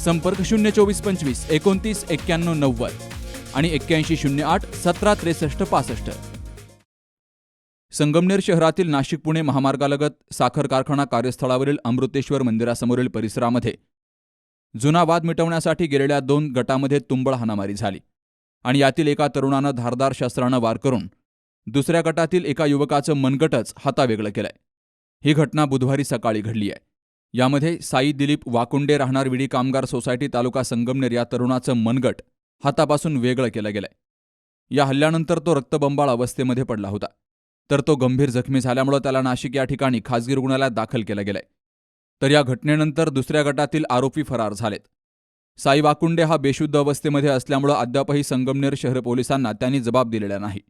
संपर्क शून्य चोवीस पंचवीस एकोणतीस एक्क्याण्णव नव्वद आणि एक्क्याऐंशी शून्य आठ सतरा त्रेसष्ट पासष्ट. संगमनेर शहरातील नाशिक पुणे महामार्गालगत साखर कारखाना कार्यस्थळावरील अमृतेश्वर मंदिरासमोरील परिसरामध्ये जुना वाद मिटवण्यासाठी गेलेल्या दोन गटामध्ये तुंबळ हाणामारी झाली आणि यातील एका तरुणानं धारदार शस्त्रानं वार करून दुसऱ्या गटातील एका युवकाचं मनगटच हातावेगळं केलंय. ही घटना बुधवारी सकाळी घडली आहे यामध्ये साई दिलीप वाकुंडे राहणार विडी कामगार सोसायटी तालुका संगमनेर या तरुणाचं मनगट हातापासून वेगळं केलं गेलंय. या हल्ल्यानंतर तो रक्तबंबाळ अवस्थेमध्ये पडला होता. तर तो गंभीर जखमी झाल्यामुळे त्याला नाशिक या ठिकाणी खासगी रुग्णालयात दाखल केलं गेलंय. तर या घटनेनंतर दुसऱ्या गटातील आरोपी फरार झालेत. साई वाकुंडे हा बेशुद्ध अवस्थेमध्ये असल्यामुळं अद्यापही संगमनेर शहर पोलिसांना त्यांनी जबाब दिलेला नाही.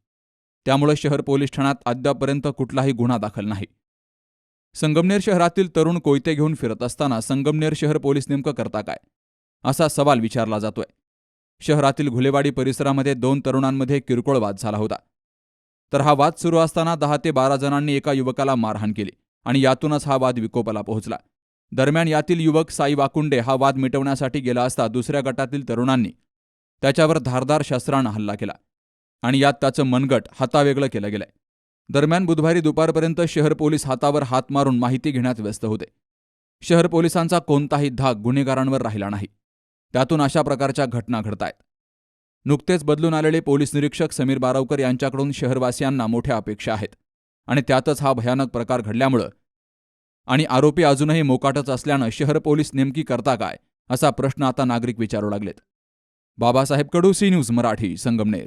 त्यामुळे शहर पोलीस ठाण्यात अद्यापपर्यंत कुठलाही गुन्हा दाखल नाही. संगमनेर शहरातील तरुण कोयते घेऊन फिरत असताना संगमनेर शहर पोलीस नेमकं करता काय? असा सवाल विचारला जातोय. शहरातील घुलेवाडी परिसरामध्ये दोन तरुणांमध्ये किरकोळ वाद झाला होता. तर हा वाद सुरू असताना दहा ते बारा जणांनी एका युवकाला मारहाण केली आणि यातूनच हा वाद विकोपाला पोहोचला. दरम्यान यातील युवक साई वाकुंडे हा वाद मिटवण्यासाठी गेला असता दुसऱ्या गटातील तरुणांनी त्याच्यावर धारदार शस्त्रानं हल्ला केला आणि यात त्याचं मनगट हातावेगळं केलं गेलंय. दरम्यान बुधवारी दुपारपर्यंत शहर पोलीस हातावर हात मारून माहिती घेण्यात व्यस्त होते. शहर पोलिसांचा कोणताही धाक गुन्हेगारांवर राहिला नाही. त्यातून अशा प्रकारच्या घटना घडतायत. नुकतेच बदलून आलेले पोलीस निरीक्षक समीर बारावकर यांच्याकडून शहरवासियांना मोठ्या अपेक्षा आहेत आणि त्यातच हा भयानक प्रकार घडल्यामुळं आणि आरोपी अजूनही मोकाटच असल्यानं शहर पोलीस नेमकी करता काय असा प्रश्न आता नागरिक विचारू लागलेत. Babasaheb Kadu C news Marathi Sangamner.